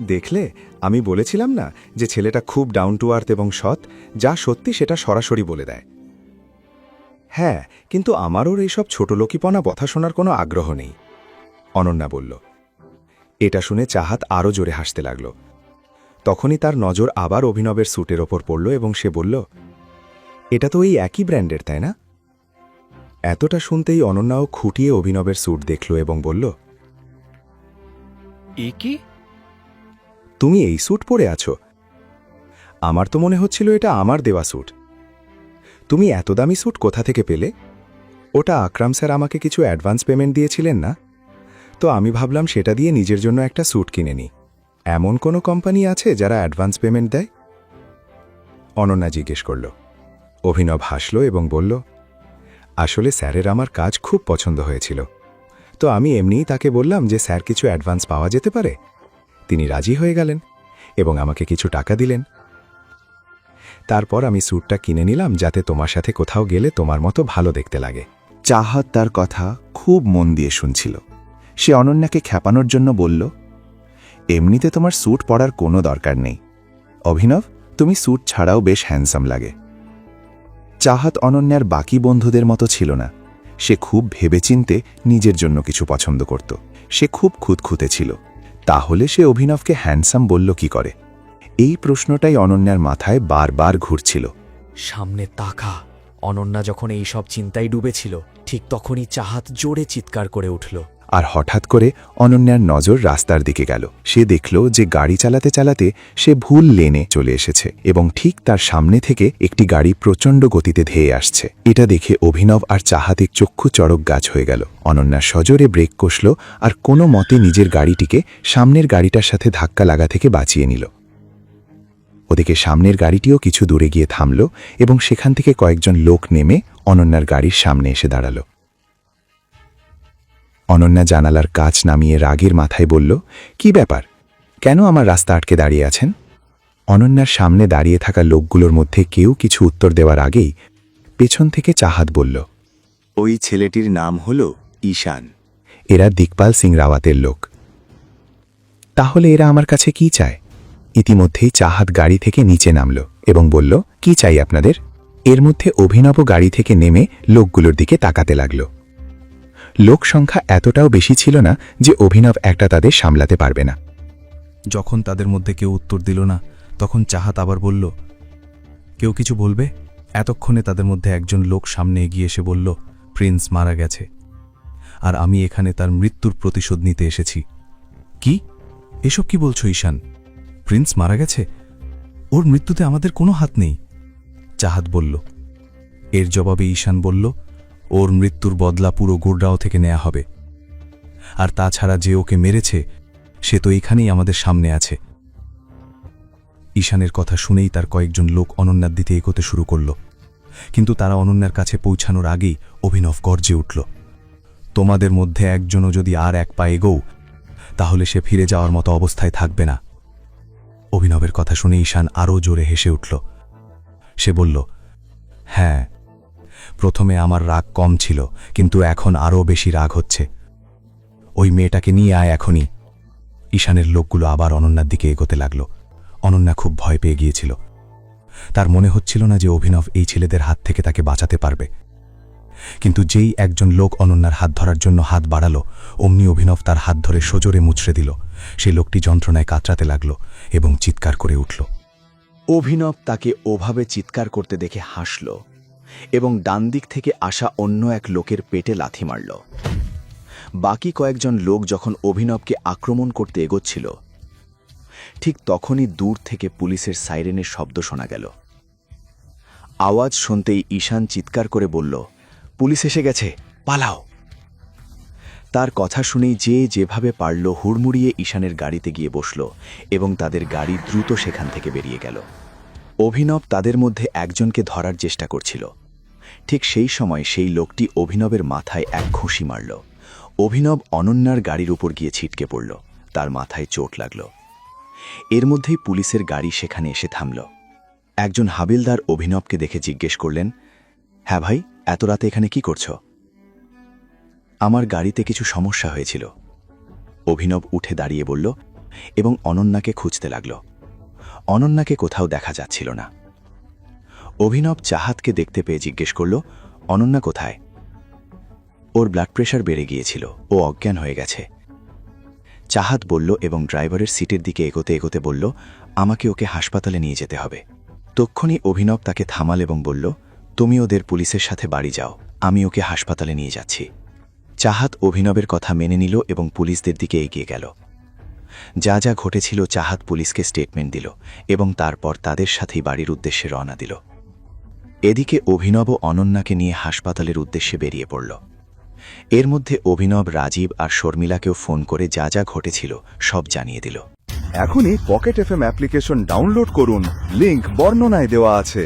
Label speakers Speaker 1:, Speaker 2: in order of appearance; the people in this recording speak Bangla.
Speaker 1: দেখলে? আমি বলেছিলাম না যে ছেলেটা খুব ডাউন টু আর্থ এবং সৎ, যা সত্যি সেটা সরাসরি বলে দেয়। হ্যাঁ কিন্তু আমারও এইসব ছোটলোকিপনা কথা শোনার কোনো আগ্রহ নেই। অনন্যা বলল, এটা শুনে চাহাত আরও জোরে হাসতে লাগল। তখনই তার নজর আবার অভিনবের স্যুটের ওপর পড়ল এবং সে বলল, এটা তো ওই একই ব্র্যান্ডের, তাই না? এতটা শুনতেই অনন্যাও খুঁটিয়ে অভিনবের স্যুট দেখল এবং বলল তুমি এই স্যুট পরে আছো। আমার তো মনে হচ্ছিল এটা আমার দেওয়া স্যুট। তুমি এত দামি স্যুট কোথা থেকে পেলে? ওটা আকরাম স্যার আমাকে কিছু অ্যাডভান্স পেমেন্ট দিয়েছিলেন না? তো আমি ভাবলাম সেটা দিয়ে নিজের জন্য একটা স্যুট কিনে নিই এমন কোনো কোম্পানি আছে যারা অ্যাডভান্স পেমেন্ট দেয়? অনন্যা জিজ্ঞেস করল। অভিনব হাসল এবং বলল, আসলে স্যারের আমার কাজ খুব পছন্দ হয়েছিল। তো আমি এমনিই তাকে বললাম যে স্যার কিছু অ্যাডভান্স পাওয়া যেতে পারে? তিনি রাজি হয়ে গেলেন এবং আমাকে কিছু টাকা দিলেন। তারপর আমি স্যুটটা কিনে নিলাম যাতে তোমার সাথে কোথাও গেলে তোমার মতো ভালো দেখতে লাগে।
Speaker 2: চাহাত তার কথা খুব মন দিয়ে শুনছিল। সে অনন্যাকে খ্যাপানোর জন্য বলল, এমনিতে তোমার স্যুট পরার কোনো দরকার নেই। অভিনব, তুমি স্যুট ছাড়াও বেশ হ্যান্ডসাম লাগে। চাহাত অনন্যার বাকি বন্ধুদের মতো ছিল না। সে খুব ভেবেচিন্তে নিজের জন্য কিছু পছন্দ করত। সে খুব খুঁতখুঁতে ছিল। তাহলে সে অভিনবকে হ্যান্ডসাম বলল, কি করে? এই প্রশ্নটাই অনন্যার মাথায় বারবার ঘুরছিল।
Speaker 3: সামনে তাকা। অনন্যা যখন এই সব চিন্তায় ডুবেছিল, ঠিক তখনই চাহাত জোরে চিৎকার করে উঠল।
Speaker 2: আর হঠাৎ করে অনন্যার নজর রাস্তার দিকে গেল। সে দেখল যে গাড়ি চালাতে চালাতে সে ভুল লেনে চলে এসেছে এবং ঠিক তার সামনে থেকে একটি গাড়ি প্রচণ্ড গতিতে ধেয়ে আসছে। এটা দেখে অভিনব আর চাহাতে চক্ষু চড়ক গাছ হয়ে গেল। অনন্যা সজোরে ব্রেক কষল আর কোনো মতে নিজের গাড়িটিকে সামনের গাড়িটার সাথে ধাক্কা লাগা থেকে বাঁচিয়ে নিল। ওদিকে সামনের গাড়িটিও কিছু দূরে গিয়ে থামল এবং সেখান থেকে কয়েকজন লোক নেমে অনন্যার গাড়ির সামনে এসে দাঁড়াল। অনন্যা জানালার কাচ নামিয়ে রাগের মাথায় বলল কি ব্যাপার? কেন আমার রাস্তা আটকে দাঁড়িয়ে আছেন? অনন্যার সামনে দাঁড়িয়ে থাকা লোকগুলোর মধ্যে কেউ কিছু উত্তর দেওয়ার আগেই পেছন থেকে চাহাত বলল
Speaker 4: ওই ছেলেটির নাম হল ঈশান।
Speaker 2: এরা দিকপাল সিং রাওয়াতের লোক। তাহলে এরা আমার কাছে কি চায়? ইতিমধ্যেই চাহাত গাড়ি থেকে নিচে নামল এবং বলল কি চাই আপনাদের? এর মধ্যে অভিনব গাড়ি থেকে নেমে লোকগুলোর দিকে তাকাতে লাগল। লোক সংখ্যা এতটাও বেশি ছিল না যে অভিনব একটা তাদের সামলাতে পারবে না।
Speaker 5: যখন তাদের মধ্যে কেউ উত্তর দিল না, তখন চাহাত আবার বলল, কেউ কিছু বলবে? এতক্ষণে তাদের মধ্যে একজন লোক সামনে এগিয়ে এসে বলল, প্রিন্স মারা গেছে। আর আমি এখানে তার মৃত্যুর প্রতিশোধ নিতে এসেছি। কি? এসব কি বলছো ঈশান? প্রিন্স মারা গেছে? ওর মৃত্যুতে আমাদের কোনো হাত নেই? চাহাত বলল। এর জবাবে ঈশান বলল ওর মৃত্যুর বদলা পুরো গুরগাঁও থেকে নেওয়া হবে। আর তাছাড়া যে ওকে মেরেছে, সে তো এখানেই আমাদের সামনে আছে। ঈশানের কথা শুনেই তার কয়েকজন লোক অনন্যার দিতে এগোতে শুরু করল। কিন্তু তারা অনন্যার কাছে পৌঁছানোর আগেই অভিনব গর্জে উঠল। তোমাদের মধ্যে একজনও যদি আর এক পা এগোও, তাহলে সে ফিরে যাওয়ার মতো অবস্থায় থাকবে না। অভিনবের কথা শুনে ঈশান আরও জোরে হেসে উঠল। সে বলল হ্যাঁ প্রথমে আমার রাগ কম ছিল, কিন্তু এখন আরও বেশি রাগ হচ্ছে। ওই মেয়েটাকে নিয়ে আয় এখনই। ঈশানের লোকগুলো আবার অনন্যার দিকে এগোতে লাগল। অনন্যা খুব ভয় পেয়ে গিয়েছিল। তার মনে হচ্ছিল না যে অভিনব এই ছেলেদের হাত থেকে তাকে বাঁচাতে পারবে। কিন্তু যেই একজন লোক অনন্যার হাত ধরার জন্য হাত বাড়ালো, অমনি অভিনব তার হাত ধরে সজোরে মুচড়ে দিল। সেই লোকটি যন্ত্রণায় কাতরাতে লাগল এবং চিৎকার করে উঠল।
Speaker 4: অভিনব তাকে ওভাবে চিৎকার করতে দেখে হাসল। এবং ডান দিক থেকে আসা অন্য এক লোকের পেটে লাথি মারল। বাকি কয়েকজন লোক যখন অভিনবকে আক্রমণ করতে এগোচ্ছিল, ঠিক তখনই দূর থেকে পুলিশের সাইরেনের শব্দ শোনা গেল। আওয়াজ শুনতেই ঈশান চিৎকার করে বলল, পুলিশ এসে গেছে, পালাও! তার কথা শুনেই যে যেভাবে পারল হুড়মুড়িয়ে ঈশানের গাড়িতে গিয়ে বসল এবং তাদের গাড়ি দ্রুত সেখান থেকে বেরিয়ে গেল। অভিনব তাদের মধ্যে একজনকে ধরার চেষ্টা করছিল। ঠিক সেই সময় সেই লোকটি অভিনবের মাথায় এক ঘুষি মারল। অভিনব অনন্যার গাড়ির উপর গিয়ে ছিটকে পড়ল। তার মাথায় চোট লাগল। এর মধ্যেই পুলিশের গাড়ি সেখানে এসে থামল। একজন হাবিলদার অভিনবকে দেখে জিজ্ঞেস করলেন হ্যাঁ ভাই, এত রাতে এখানে কি করছ? আমার গাড়িতে কিছু সমস্যা হয়েছিল। অভিনব উঠে দাঁড়িয়ে বলল
Speaker 2: এবং অনন্যাকে খুঁজতে লাগল। অনন্যাকে কোথাও দেখা যাচ্ছিল না। অভিনব চাহাতকে দেখতে পেয়ে জিজ্ঞেস করল, অনন্যা কোথায়? ওর ব্লাড প্রেশার বেড়ে গিয়েছিল, ও অজ্ঞান হয়ে গেছে। চাহাত বলল এবং ড্রাইভারের সিটের দিকে এগোতে এগোতে বলল, আমাকে ওকে হাসপাতালে নিয়ে যেতে হবে। তক্ষণই অভিনব তাকে থামাল এবং বলল, তুমি ওদের পুলিশের সাথে বাড়ি যাও, আমি ওকে হাসপাতালে নিয়ে যাচ্ছি। চাহাত অভিনবের কথা মেনে নিল এবং পুলিশদের দিকে এগিয়ে গেল। যা যা ঘটেছিল, চাহাত পুলিশকে স্টেটমেন্ট দিল এবং তারপর তাদের সাথেই বাড়ির উদ্দেশ্যে রওনা দিল। এদিকে অভিনব অনন্যাকে নিয়ে হাসপাতালের উদ্দেশ্যে বেরিয়ে পড়ল। এর মধ্যে অভিনব, রাজীব আর শর্মিলাকেও ফোন করে যা যা ঘটেছিল সব জানিয়ে দিল।
Speaker 6: এখনই পকেট এফএম অ্যাপ্লিকেশন ডাউনলোড করুন। লিংক বর্ণনায় দেওয়া আছে।